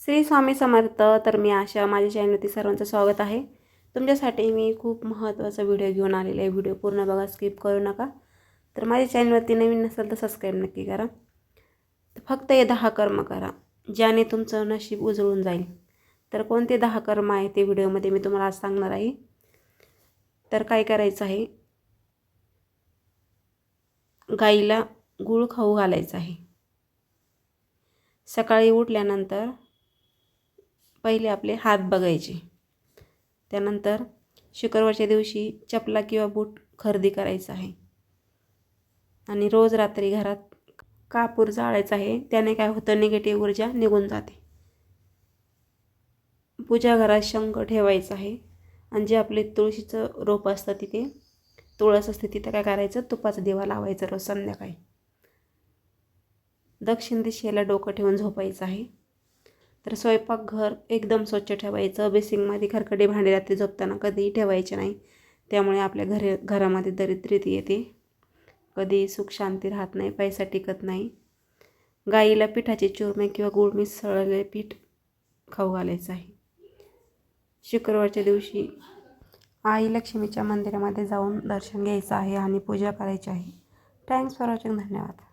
श्री स्वामी समर्थ तर मी आशा माझ्या चॅनलवरती सर्वांचं स्वागत आहे. तुमच्यासाठी मी खूप महत्त्वाचा व्हिडिओ घेऊन आलेला आहे. व्हिडिओ पूर्ण बघा स्किप करू नका. तर माझ्या चॅनलवरती नवीन नसेल तर सबस्क्राईब नक्की करा. तर फक्त हे दहा कर्म करा ज्याने तुमचं नशीब उजळून जाईल. तर कोणते दहा कर्म आहे ते व्हिडिओमध्ये मी तुम्हाला आज सांगणार आहे. तर काय करायचं आहे? गाईला गूळ खाऊ घालायचं आहे. सकाळी उठल्यानंतर पहिले आपले हात बघायचे. त्यानंतर शुक्रवारच्या दिवशी चपला किंवा बूट खरेदी करायचं आहे. आणि रोज रात्री घरात कापूर जाळायचा आहे त्याने काय होतं निगेटिव्ह ऊर्जा निघून जाते. पूजा घरात शंख ठेवायचं आहे आणि जे आपले तुळशीचं रोप असतं तिथे तुळस असते तिथं काय करायचं तुपाचा दिवा लावायचा रोज संध्याकाळी. दक्षिण दिशेला डोकं ठेवून झोपायचं आहे. तर स्वयंपाकघर एकदम स्वच्छ ठेवायचं. बेसिंगमध्ये खरकटे भांडे रात्री झोपताना कधीही ठेवायचे नाही. त्यामुळे आपल्या घरी घरामध्ये दरिद्रीत येते. कधी सुख शांती राहत नाही पैसा टिकत नाही. गाईला पिठाचे चुरमे किंवा गुळ मिसळलेले पीठ खाऊ घालायचं आहे. शुक्रवारच्या दिवशी आई लक्ष्मीच्या मंदिरामध्ये जाऊन दर्शन घ्यायचं आहे आणि पूजा करायची आहे. Thanks for watching. धन्यवाद.